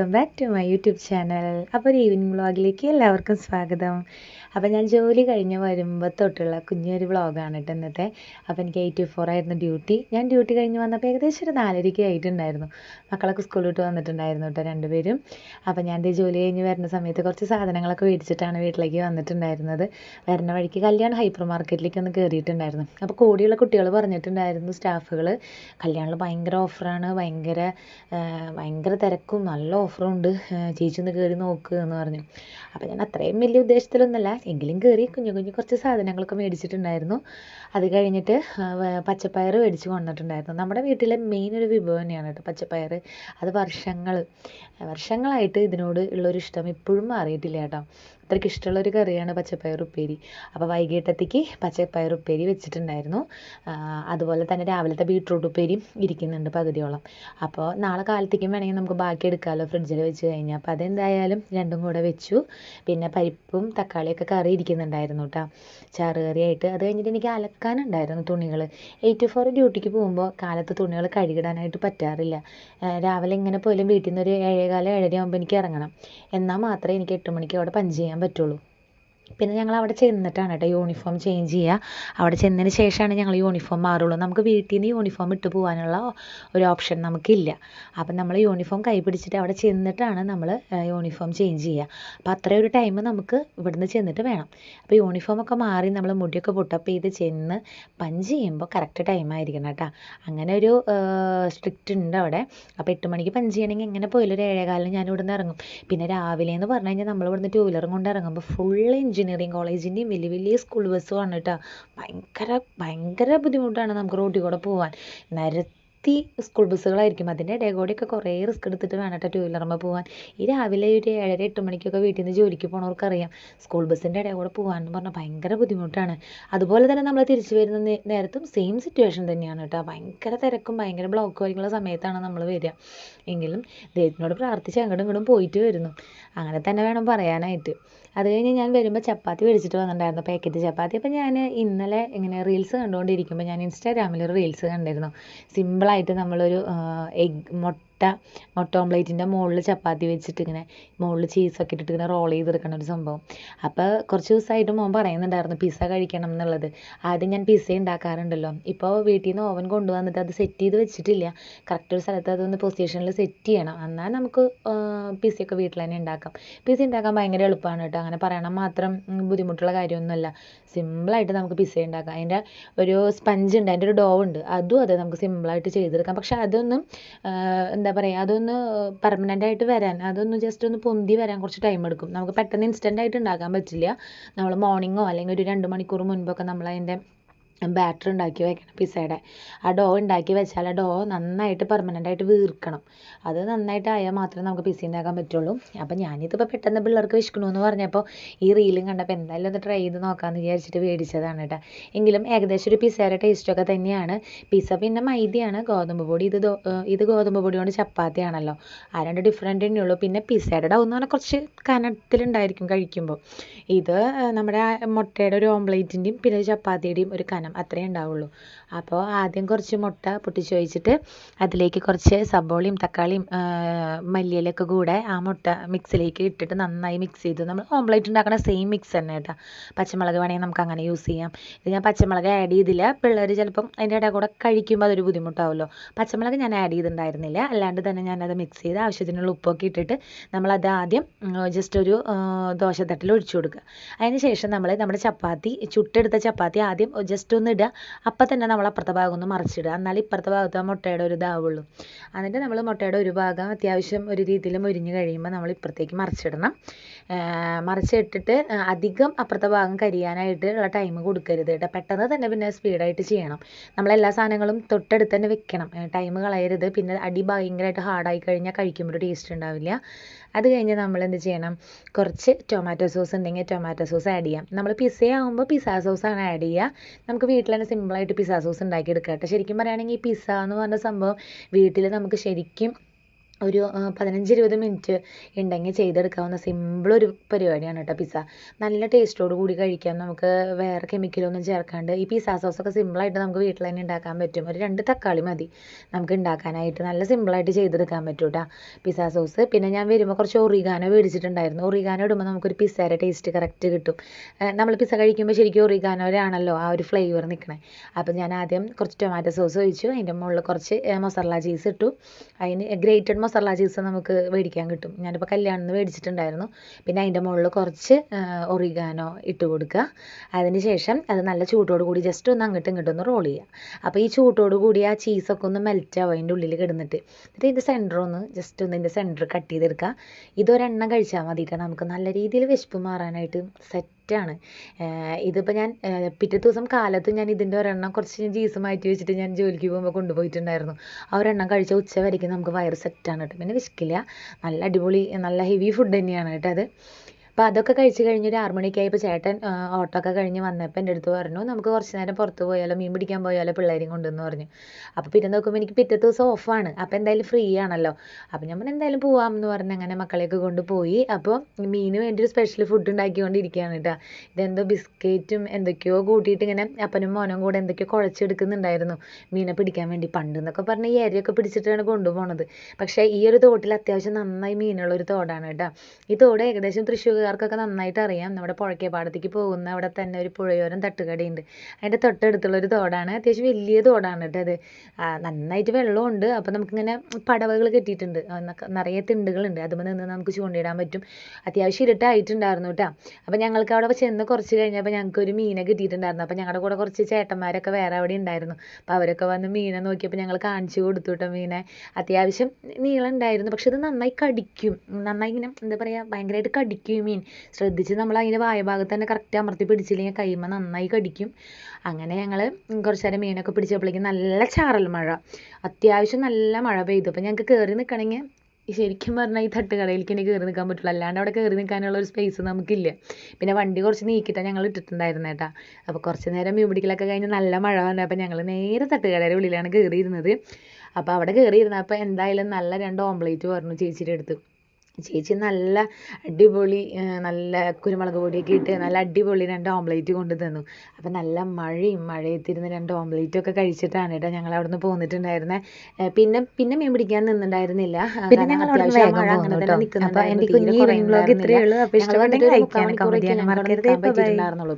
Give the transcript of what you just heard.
Welcome back to my YouTube channel അപ്പോൾ ഒരു evening വ്ളോഗിലേക്ക് എല്ലാവർക്കും സ്വാഗതം. അപ്പോൾ ഞാൻ ജോലി കഴിഞ്ഞ് വരുമ്പോൾ തൊട്ടുള്ള കുഞ്ഞൊരു വ്ളോഗാണ് കേട്ടോ ഇന്നത്തെ. അപ്പോൾ എനിക്ക് എയ്റ്റ് ടു ഫോർ ആയിരുന്നു ഡ്യൂട്ടി ഞാൻ ഡ്യൂട്ടി കഴിഞ്ഞ് വന്നപ്പോൾ ഏകദേശം ഒരു നാലരയ്ക്ക് ആയിട്ടുണ്ടായിരുന്നു. മക്കളൊക്കെ സ്കൂളിൽ വിട്ട് വന്നിട്ടുണ്ടായിരുന്നു കേട്ടോ രണ്ടുപേരും. അപ്പോൾ ഞാൻ ജോലി കഴിഞ്ഞ് വരുന്ന സമയത്ത് കുറച്ച് സാധനങ്ങളൊക്കെ മേടിച്ചിട്ടാണ് വീട്ടിലേക്ക് വന്നിട്ടുണ്ടായിരുന്നത്. വരുന്ന വഴിക്ക് കല്യാൺ ഹൈപ്പർ മാർക്കറ്റിലേക്ക് ഒന്ന് കയറിയിട്ടുണ്ടായിരുന്നു അപ്പോൾ കൂടിയുള്ള കുട്ടികൾ പറഞ്ഞിട്ടുണ്ടായിരുന്നു സ്റ്റാഫുകൾ കല്യാണിൽ ഭയങ്കര ഓഫറാണ് ഭയങ്കര ഭയങ്കര തിരക്കും നല്ല ഓഫറും ഉണ്ട് ചേച്ചി ഒന്ന് കയറി നോക്ക് എന്ന് പറഞ്ഞു. അപ്പോൾ ഞാൻ അത്രയും വലിയ ഉദ്ദേശത്തിലൊന്നുമല്ല എങ്കിലും കയറി കുഞ്ഞു കുഞ്ഞു കുറച്ച് സാധനങ്ങളൊക്കെ മേടിച്ചിട്ടുണ്ടായിരുന്നു. അത് കഴിഞ്ഞിട്ട് പച്ചപ്പയർ മേടിച്ച് കൊണ്ടിട്ടുണ്ടായിരുന്നു നമ്മുടെ വീട്ടിലെ മെയിൻ ഒരു വിഭവം തന്നെയാണ് കേട്ടോ പച്ചപ്പയർ അത് വർഷങ്ങൾ വർഷങ്ങളായിട്ട് ഇതിനോട് ഉള്ളൊരു ഇഷ്ടം ഇപ്പോഴും മാറിയിട്ടില്ല കേട്ടോ. അത്രയ്ക്ക് ഇഷ്ടമുള്ളൊരു കറിയാണ് പച്ചപ്പയർ ഉപ്പേരി. അപ്പോൾ വൈകിട്ടത്തേക്ക് പച്ചപ്പയർ ഉപ്പേരി വെച്ചിട്ടുണ്ടായിരുന്നു. അതുപോലെ തന്നെ രാവിലത്തെ ബീട്രൂട്ട് ഉപ്പേരിയും ഇരിക്കുന്നുണ്ട് പകുതിയോളം. അപ്പോൾ നാളെ കാലത്തേക്കും വേണമെങ്കിൽ നമുക്ക് ബാക്കി എടുക്കാമല്ലോ ഫ്രിഡ്ജിൽ വെച്ച് കഴിഞ്ഞാൽ അപ്പോൾ അതെന്തായാലും രണ്ടും കൂടെ വെച്ചു. പിന്നെ പരിപ്പും തക്കാളിയൊക്കെ കറി ഇരിക്കുന്നുണ്ടായിരുന്നു കേട്ടോ ചാറ് കറിയായിട്ട്. അത് കഴിഞ്ഞിട്ട് എനിക്ക് അലക്കാനുണ്ടായിരുന്നു തുണികൾ എയ്റ്റ് ഫോർ ഡ്യൂട്ടിക്ക് പോകുമ്പോൾ കാലത്ത് തുണികൾ കഴുകിടാനായിട്ട് പറ്റാറില്ല. രാവിലെ ഇങ്ങനെ പോലും വീട്ടിൽ നിന്ന് ഒരു ഏഴേകാലം ഏഴര ആകുമ്പോൾ എനിക്ക് ഇറങ്ങണം. എന്നാൽ മാത്രമേ എനിക്ക് എട്ട് മണിക്ക് അവിടെ പഞ്ച് ചെയ്യാൻ പറ്റുള്ളൂ. പിന്നെ ഞങ്ങൾ അവിടെ ചെന്നിട്ടാണ് കേട്ടോ യൂണിഫോം ചേഞ്ച് ചെയ്യുക അവിടെ ചെന്നതിന് ശേഷമാണ് ഞങ്ങൾ യൂണിഫോം മാറുള്ളൂ. നമുക്ക് വീട്ടിൽ നിന്ന് യൂണിഫോം ഇട്ട് പോകാനുള്ള ഒരു ഓപ്ഷൻ നമുക്കില്ല. അപ്പം നമ്മൾ യൂണിഫോം കൈ പിടിച്ചിട്ട് അവിടെ ചെന്നിട്ടാണ് നമ്മൾ യൂണിഫോം ചേഞ്ച് ചെയ്യുക അപ്പോൾ അത്രയും ഒരു ടൈം നമുക്ക് ഇവിടുന്ന് ചെന്നിട്ട് വേണം. അപ്പോൾ യൂണിഫോമൊക്കെ മാറി നമ്മൾ മുടിയൊക്കെ പുട്ടപ്പ് ചെയ്ത് ചെന്ന് പഞ്ച് ചെയ്യുമ്പോൾ കറക്റ്റ് ടൈം ആയിരിക്കണം കേട്ടോ. അങ്ങനെ ഒരു സ്ട്രിക്റ്റ് ഉണ്ട് അവിടെ. അപ്പോൾ എട്ട് മണിക്ക് പഞ്ച് ചെയ്യണമെങ്കിൽ എങ്ങനെ പോയാലും ഒരു ഏഴേകാലിന് ഞാൻ ഇവിടുന്ന് ഇറങ്ങും. പിന്നെ രാവിലെ എന്ന് പറഞ്ഞു കഴിഞ്ഞാൽ നമ്മൾ ഇവിടുന്ന് ടൂ വീലറും കൊണ്ട് ഇറങ്ങുമ്പോൾ ഫുൾ എഞ്ചിനീയറിങ് കോളേജിന്റെയും വലിയ വലിയ സ്കൂൾ ബസ്സുമാണ് കേട്ടോ ഭയങ്കര ഭയങ്കര ബുദ്ധിമുട്ടാണ് നമുക്ക് റോട്ടിൽ കൂടെ പോകാൻ നിരത്തി സ്കൂൾ ബസ്സുകളായിരിക്കും അതിന്റെ ഇടയിൽ കൂടെയൊക്കെ കുറേ റിസ്ക് എടുത്തിട്ട് വേണം കേട്ടോ ടു വീലറുമ്പോൾ പോകാൻ ഈ രാവിലെ ഒരു ഏഴര എട്ട് മണിക്കൊക്കെ വീട്ടിൽ നിന്ന് ജോലിക്ക് പോണവർക്കറിയാം. സ്കൂൾ ബസ്സിന്റെ ഇടയിൽ കൂടെ പോകാൻ എന്ന് പറഞ്ഞാൽ ഭയങ്കര ബുദ്ധിമുട്ടാണ്. അതുപോലെ തന്നെ നമ്മൾ തിരിച്ചു വരുന്ന നേരത്തും സെയിം സിറ്റുവേഷൻ തന്നെയാണ് കേട്ടോ. ഭയങ്കര തിരക്കും ഭയങ്കര ബ്ലോക്കും ആയിരിക്കുള്ള സമയത്താണ് നമ്മൾ വരിക. എങ്കിലും ദൈവത്തിനോട് പ്രാർത്ഥിച്ച് അങ്ങോട്ടും ഇങ്ങോട്ടും പോയിട്ട് വരുന്നു. അങ്ങനെ തന്നെ വേണം പറയാനായിട്ട്. അത് കഴിഞ്ഞ് ഞാൻ വരുമ്പോൾ ചപ്പാത്തി മേടിച്ചിട്ട് വന്നിട്ടുണ്ടായിരുന്നു. പാക്കറ്റ് ചപ്പാത്തി. അപ്പോൾ ഞാൻ ഇന്നലെ ഇങ്ങനെ റീൽസ് കണ്ടുകൊണ്ടിരിക്കുമ്പോൾ ഞാൻ ഇൻസ്റ്റാഗ്രാമിൽ ഒരു റീൽസ് കണ്ടിരുന്നു. സിമ്പിളായിട്ട് നമ്മളൊരു എഗ് മുട്ട മുട്ട ഓംലേറ്റിന്റെ മുകളിൽ ചപ്പാത്തി വെച്ചിട്ട് ഇങ്ങനെ മുകളിൽ ചീസൊക്കെ ഇട്ടിട്ട് ഇങ്ങനെ റോൾ ചെയ്തെടുക്കുന്ന ഒരു സംഭവം. അപ്പോൾ കുറച്ച് ദിവസമായിട്ട് മോൻ പറയുന്നുണ്ടായിരുന്നു പിസ്സ കഴിക്കണം എന്നുള്ളത്. ആദ്യം ഞാൻ പിസ്സ ഉണ്ടാക്കാറുണ്ടല്ലോ. ഇപ്പോൾ വീട്ടിൽ നിന്ന് ഓവൻ കൊണ്ടുവന്നിട്ട് അത് സെറ്റ് ചെയ്ത് വെച്ചിട്ടില്ല. കറക്റ്റ് ഒരു സ്ഥലത്ത് അതൊന്ന് പൊസിഷനിൽ സെറ്റ് ചെയ്യണം. എന്നാൽ നമുക്ക് പിസ്സയൊക്കെ വീട്ടിൽ തന്നെ ഉണ്ടാക്കാം. പിസ്സ ഉണ്ടാക്കാൻ ഭയങ്കര എളുപ്പമാണ് കേട്ടോ. അങ്ങനെ പറയണം മാത്രം ബുദ്ധിമുട്ടുള്ള കാര്യമൊന്നുമല്ല. സിമ്പിളായിട്ട് നമുക്ക് പിസ്സ ഉണ്ടാക്കാം. അതിന്റെ ഒരു സ്പഞ്ച് ഉണ്ട് അതിന്റെ ഒരു ഡോ ഉണ്ട്. അതും അതെ നമുക്ക് സിമ്പിളായിട്ട് ചെയ്തെടുക്കാം. പക്ഷെ അതൊന്നും എന്താ പറയുക അതൊന്ന് പെർമനന്റ് ആയിട്ട് വരാൻ അതൊന്ന് ജസ്റ്റ് ഒന്ന് പൊന്തി വരാൻ കുറച്ച് ടൈം എടുക്കും. നമുക്ക് പെട്ടെന്ന് ഇൻസ്റ്റന്റ് ആയിട്ട് ഉണ്ടാക്കാൻ പറ്റില്ല. നമ്മൾ മോർണിംഗോ അല്ലെങ്കിൽ ഒരു രണ്ട് മണിക്കൂർ മുൻപൊക്കെ നമ്മൾ അതിന്റെ ബാറ്റർ ഉണ്ടാക്കി വെക്കണം പിസ്സയുടെ. ആ ഡോ ഉണ്ടാക്കി വെച്ചാൽ ആ ഡോ നന്നായിട്ട് പെർമനന്റ് ആയിട്ട് വീർക്കണം. അത് നന്നായിട്ട് ആയാൽ മാത്രമേ നമുക്ക് പിസ്സ ഉണ്ടാക്കാൻ പറ്റുള്ളൂ. അപ്പം ഞാനിതിപ്പോൾ പെട്ടെന്ന് പിള്ളേർക്ക് വിശക്കണു എന്ന് പറഞ്ഞപ്പോൾ ഈ റീലും കണ്ടപ്പോൾ എന്തായാലും ഒന്ന് ട്രൈ ചെയ്ത് നോക്കാമെന്ന് വിചാരിച്ചിട്ട് മേടിച്ചതാണ് കേട്ടോ എങ്കിലും ഏകദേശം ഒരു പിസ്സയുടെ ടേസ്റ്റൊക്കെ തന്നെയാണ്. പിസ്സ പിന്നെ മൈദയാണ് ഗോതമ്പ് പൊടി. ഇത് ഇത് ഗോതമ്പ് പൊടി കൊണ്ട് ചപ്പാത്തിയാണല്ലോ. ആ രണ്ട് ഡിഫറെന്റ് തന്നെയുള്ളൂ പിന്നെ പിസ്സയുടെ ഡോ എന്ന് പറഞ്ഞാൽ കുറച്ച് കനത്തിലുണ്ടായിരിക്കും കഴിക്കുമ്പോൾ ഇത് നമ്മുടെ മുട്ടയുടെ ഒരു ഓംപ്ലേറ്റിന്റെയും പിന്നെ ചപ്പാത്തിയുടെയും ഒരു കനം അത്രയേ ഉണ്ടാവുള്ളൂ. അപ്പോൾ ആദ്യം കുറച്ച് മുട്ട പൊട്ടിച്ച് വെച്ചിട്ട് അതിലേക്ക് കുറച്ച് സബോളയും തക്കാളിയും മല്ലിയിലൊക്കെ കൂടെ ആ മുട്ട മിക്സിലേക്ക് ഇട്ടിട്ട് നന്നായി മിക്സ് ചെയ്ത്. നമ്മൾ ഓംലേറ്റ് ഉണ്ടാക്കുന്ന സെയിം മിക്സ് തന്നെ കേട്ടോ. പച്ചമുളക് വേണമെങ്കിൽ നമുക്ക് അങ്ങനെ യൂസ് ചെയ്യാം. ഇത് ഞാൻ പച്ചമുളക് ആഡ് ചെയ്തില്ല. പിള്ളേർ ചിലപ്പം അതിന്റെ ഇടയിൽ കൂടെ കഴിക്കുമ്പോൾ അതൊരു ബുദ്ധിമുട്ടാവുമല്ലോ പച്ചമുളക് ഞാൻ ആഡ് ചെയ്തിട്ടുണ്ടായിരുന്നില്ല. അല്ലാണ്ട് തന്നെ ഞാനത് മിക്സ് ചെയ്ത് ആവശ്യത്തിനുള്ള ഉപ്പൊക്കെ ഇട്ടിട്ട് നമ്മളത് ആദ്യം ജസ്റ്റ് ഒരു ദോശത്തട്ടിൽ ഒഴിച്ചു കൊടുക്കുക. അതിന് ശേഷം നമ്മൾ നമ്മുടെ ചപ്പാത്തി ചുട്ടെടുത്ത ചപ്പാത്തി ആദ്യം ജസ്റ്റ് ഒന്ന് ഇടുക. അപ്പം തന്നെ നമ്മൾ അപ്പുറത്തെ ഭാഗം ഒന്ന് മറിച്ചിടുക. എന്നാൽ ഇപ്പുറത്തെ ഭാഗത്ത് ആ മുട്ടയുടെ ഒരു ഇതാവുള്ളൂ. എന്നിട്ട് നമ്മൾ മുട്ടയുടെ ഒരു ഭാഗം അത്യാവശ്യം ഒരു രീതിയിൽ മുരിഞ്ഞ് കഴിയുമ്പോൾ നമ്മൾ ഇപ്പുറത്തേക്ക് മറിച്ചിടണം. മറിച്ചിട്ടിട്ട് അധികം അപ്പുറത്തെ ഭാഗം കരിയാനായിട്ട് ഉള്ള ടൈം കൊടുക്കരുത് കേട്ടോ പെട്ടെന്ന് തന്നെ പിന്നെ സ്പീഡായിട്ട് ചെയ്യണം. നമ്മളെല്ലാ സാധനങ്ങളും തൊട്ടടുത്ത് തന്നെ വെക്കണം. ടൈം കളയരുത്. പിന്നെ അടി ഭയങ്കരമായിട്ട് ഹാർഡായി കഴിഞ്ഞാൽ കഴിക്കുമ്പോൾ ടേസ്റ്റ് ഉണ്ടാവില്ല. അത് കഴിഞ്ഞ് നമ്മൾ എന്ത് ചെയ്യണം? കുറച്ച് ടൊമാറ്റോ സോസ് ഉണ്ടെങ്കിൽ ടൊമാറ്റോ സോസ് ആഡ് ചെയ്യാം. നമ്മൾ പിസ്സ ആകുമ്പോൾ പിസ്സ സോസാണ് ആഡ് ചെയ്യുക. നമുക്ക് വീട്ടിൽ തന്നെ സിമ്പിളായിട്ട് പിസ്സ സോസ് ഉണ്ടാക്കി എടുക്കാം കേട്ടോ ശരിക്കും പറയുകയാണെങ്കിൽ പിസ്സ എന്ന് പറഞ്ഞ സംഭവം വീട്ടിൽ നമുക്ക് ശരിക്കും ഒരു പതിനഞ്ച് ഇരുപത് മിനിറ്റ് ഉണ്ടെങ്കിൽ ചെയ്തെടുക്കാവുന്ന സിമ്പിൾ ഒരു പരിപാടിയാണ് കേട്ടോ പിസ്സ നല്ല ടേസ്റ്റോട് കൂടി കഴിക്കാം. നമുക്ക് വേറെ കെമിക്കലൊന്നും ചേർക്കാണ്ട് ഈ പിസ്സ സോസൊക്കെ സിമ്പിളായിട്ട് നമുക്ക് വീട്ടിൽ തന്നെ ഉണ്ടാക്കാൻ പറ്റും. ഒരു രണ്ട് തക്കാളി മതി നമുക്ക് ഉണ്ടാക്കാനായിട്ട്. നല്ല സിമ്പിളായിട്ട് ചെയ്തെടുക്കാൻ പറ്റും കേട്ടോ പിസ്സ സോസ് പിന്നെ ഞാൻ വരുമ്പോൾ കുറച്ച് ഒറിഗാനോ മേടിച്ചിട്ടുണ്ടായിരുന്നു. ഒറിഗാനോ ഇടുമ്പോൾ നമുക്കൊരു പിസ്സയുടെ ടേസ്റ്റ് കറക്റ്റ് കിട്ടും. നമ്മൾ പിസ്സ കഴിക്കുമ്പോൾ ശരിക്കും ഒറിഗാനോയിലാണല്ലോ ആ ഒരു ഫ്ലേവർ നിൽക്കണേ അപ്പോൾ ഞാൻ ആദ്യം കുറച്ച് ടൊമാറ്റോ സോസ് ഒഴിച്ചു. അതിന്റെ മുകളിൽ കുറച്ച് മസാല ചീസ് ഇട്ടു. അതിന് ഗ്രേറ്റഡ് മസാല ചീസ് നമുക്ക് മേടിക്കാൻ കിട്ടും. ഞാനിപ്പോൾ കല്യാണന്ന് മേടിച്ചിട്ടുണ്ടായിരുന്നു. പിന്നെ അതിന്റെ മുകളിൽ കുറച്ച് ഒറിഗാനോ ഇട്ട് കൊടുക്കുക. അതിന് ശേഷം അത് നല്ല ചൂട്ടോട് കൂടി ജസ്റ്റ് ഒന്ന് അങ്ങോട്ടും ഇങ്ങോട്ടും ഒന്ന് റോൾ ചെയ്യുക. അപ്പോൾ ഈ ചൂട്ടോട് കൂടി ആ ചീസൊക്കെ ഒന്ന് മെൽറ്റ് ആവും അതിന്റെ ഉള്ളിൽ കിടന്നിട്ട്. എന്നിട്ട് ഇതിന്റെ സെന്റർ ഒന്ന് ജസ്റ്റ് ഒന്ന് ഇതിന്റെ സെന്റർ കട്ട് ചെയ്തെടുക്കുക. ഇതൊരെണ്ണം കഴിച്ചാൽ മതിയിട്ട് നമുക്ക് നല്ല രീതിയിൽ വിശപ്പ് മാറാനായിട്ട് സെറ്റാണ് ഇതിപ്പോൾ ഞാൻ പിറ്റേ ദിവസം കാലത്ത് ഞാൻ ഇതിന്റെ ഒരെണ്ണം കുറച്ച് ജ്യൂസ് മാറ്റി വെച്ചിട്ട് ഞാൻ ജോലിക്ക് പോകുമ്പോൾ കൊണ്ടുപോയിട്ടുണ്ടായിരുന്നു. ആ ഒരെണ്ണം കഴിച്ച ഉച്ച വരയ്ക്കും നമുക്ക് വയറ് സെറ്റാണ് കേട്ടോ പിന്നെ വിശക്കില്ല. നല്ല അടിപൊളി നല്ല ഹെവി ഫുഡ് തന്നെയാണ് കേട്ടോ അത്. അപ്പോൾ അതൊക്കെ കഴിച്ച് കഴിഞ്ഞ് ഒരു ആറ് മണിയൊക്കെ ആയപ്പോൾ ചേട്ടൻ ഓട്ടോ ഒക്കെ കഴിഞ്ഞ് വന്നപ്പോൾ എന്റെ അടുത്ത് പറഞ്ഞു നമുക്ക് കുറച്ച് നേരം പുറത്ത് പോയാലോ മീൻ പിടിക്കാൻ പോയാലോ പിള്ളേരെയും കൊണ്ടുവന്ന് പറഞ്ഞു. അപ്പോൾ പിന്നെ നോക്കുമ്പോൾ എനിക്ക് പിറ്റേ ദിവസം ഓഫാണ് അപ്പോൾ എന്തായാലും ഫ്രീ ആണല്ലോ. അപ്പോൾ നമ്മൾ എന്തായാലും പോവാം എന്ന് പറഞ്ഞ് അങ്ങനെ മക്കളെയൊക്കെ കൊണ്ടുപോയി. അപ്പോൾ മീന് വേണ്ടി ഒരു സ്പെഷ്യൽ ഫുഡ് ഉണ്ടാക്കിക്കൊണ്ടിരിക്കുകയാണ് കേട്ടോ ഇതെന്തോ ബിസ്ക്കറ്റും എന്തൊക്കെയോ കൂട്ടിയിട്ട് ഇങ്ങനെ അപ്പനും മോനും കൂടെ എന്തൊക്കെയോ കുഴച്ചെടുക്കുന്നുണ്ടായിരുന്നു. മീനെ പിടിക്കാൻ വേണ്ടി പണ്ട് എന്നൊക്കെ പറഞ്ഞാൽ ഈ ഏരിയൊക്കെ പിടിച്ചിട്ടാണ് കൊണ്ടുപോകുന്നത് പക്ഷേ ഈ ഒരു തോട്ടിൽ അത്യാവശ്യം നന്നായി മീനുള്ള ഒരു തോടാണ് കേട്ടോ ഈ തോട് ഏകദേശം തൃശ്ശൂർകാർക്കൊക്കെ നന്നായിട്ട് അറിയാം. നമ്മുടെ പുഴക്കേപ്പാടത്തേക്ക് പോകുന്ന അവിടെ തന്നെ ഒരു പുഴയോരം തട്ടുകടയുണ്ട്. അതിന്റെ തൊട്ടടുത്തുള്ള ഒരു തോടാണ്. അത്യാവശ്യം വലിയ തോടാണ് കേട്ടോ അത്. നന്നായിട്ട് വെള്ളമുണ്ട് അപ്പോൾ നമുക്കിങ്ങനെ പടവകൾ കെട്ടിയിട്ടുണ്ട്. നിറയെ തിണ്ടുകളുണ്ട്. അതുമ്പോൾ നിന്ന് നമുക്ക് ചൂണ്ടയിടാൻ പറ്റും. അത്യാവശ്യം ഇരുട്ടായിട്ടുണ്ടായിരുന്നു കേട്ടോ. അപ്പോൾ ഞങ്ങൾക്ക് അവിടെ ചെന്ന് കുറച്ച് കഴിഞ്ഞപ്പോൾ ഞങ്ങൾക്ക് ഒരു മീനെ കിട്ടിയിട്ടുണ്ടായിരുന്നു. അപ്പോൾ ഞങ്ങളുടെ കൂടെ കുറച്ച് ചേട്ടന്മാരൊക്കെ വേറെ അവിടെ ഉണ്ടായിരുന്നു. അപ്പോൾ അവരൊക്കെ വന്ന് മീനെ നോക്കിയപ്പോൾ ഞങ്ങൾ കാണിച്ചു കൊടുത്തു കേട്ടോ മീനെ. അത്യാവശ്യം നീളം ഉണ്ടായിരുന്നു പക്ഷെ ഇത് നന്നായി കടിക്കും. നന്നായി ഇങ്ങനെ എന്താ പറയുക ഭയങ്കരമായിട്ട് കടിക്കും മീൻ. ശ്രദ്ധിച്ച് നമ്മൾ അതിന്റെ വായഭാഗത്ത് തന്നെ കറക്റ്റ് അമർത്തി പിടിച്ചില്ലെങ്കിൽ കൈമ നന്നായി കടിക്കും. അങ്ങനെ ഞങ്ങൾ കുറച്ച് നേരം മീനൊക്കെ പിടിച്ചപ്പോഴേക്കും നല്ല ചാറൽ മഴ. അത്യാവശ്യം നല്ല മഴ പെയ്തു. അപ്പോൾ ഞങ്ങൾക്ക് കയറി നിൽക്കണമെങ്കിൽ ശരിക്കും പറഞ്ഞാൽ ഈ തട്ടുകടയിലേക്ക് തന്നെ കയറി നിൽക്കാൻ പറ്റുള്ളൂ അല്ലാണ്ട് അവിടെ കയറി നിൽക്കാനുള്ള ഒരു സ്പേസ് നമുക്കില്ല. പിന്നെ വണ്ടി കുറച്ച് നീക്കിയിട്ടാണ് ഞങ്ങൾ ഇട്ടിട്ടുണ്ടായിരുന്നു കേട്ടോ അപ്പോൾ കുറച്ച് നേരം മീൻ പിടിക്കലൊക്കെ കഴിഞ്ഞ് നല്ല മഴ വന്നപ്പോൾ ഞങ്ങൾ നേരെ തട്ടുകടയുടെ ഉള്ളിലാണ് കയറിയിരുന്നത് അപ്പോൾ അവിടെ കയറിയിരുന്നപ്പോൾ എന്തായാലും നല്ല രണ്ട് ഓംപ്ലേറ്റ് പറഞ്ഞു ചേച്ചിയുടെ അടുത്ത്. ചേച്ചി നല്ല അടിപൊളി നല്ല കുരുമുളക് പൊടിയൊക്കെ ഇട്ട് നല്ല അടിപൊളി രണ്ട് ഓംലേറ്റ് കൊണ്ട് തന്നു. അപ്പം നല്ല മഴയും മഴയത്തിരുന്ന് രണ്ട് ഓംലേറ്റൊക്കെ കഴിച്ചിട്ടാണ് കേട്ടോ ഞങ്ങൾ അവിടെ നിന്ന് പോന്നിട്ടുണ്ടായിരുന്നത് പിന്നെ പിന്നെ മീൻ പിടിക്കാൻ നിന്നുണ്ടായിരുന്നില്ല അവിടുന്ന് മഴ അങ്ങനെ. തന്നെ നിൽക്കുന്നുണ്ടായിരുന്നു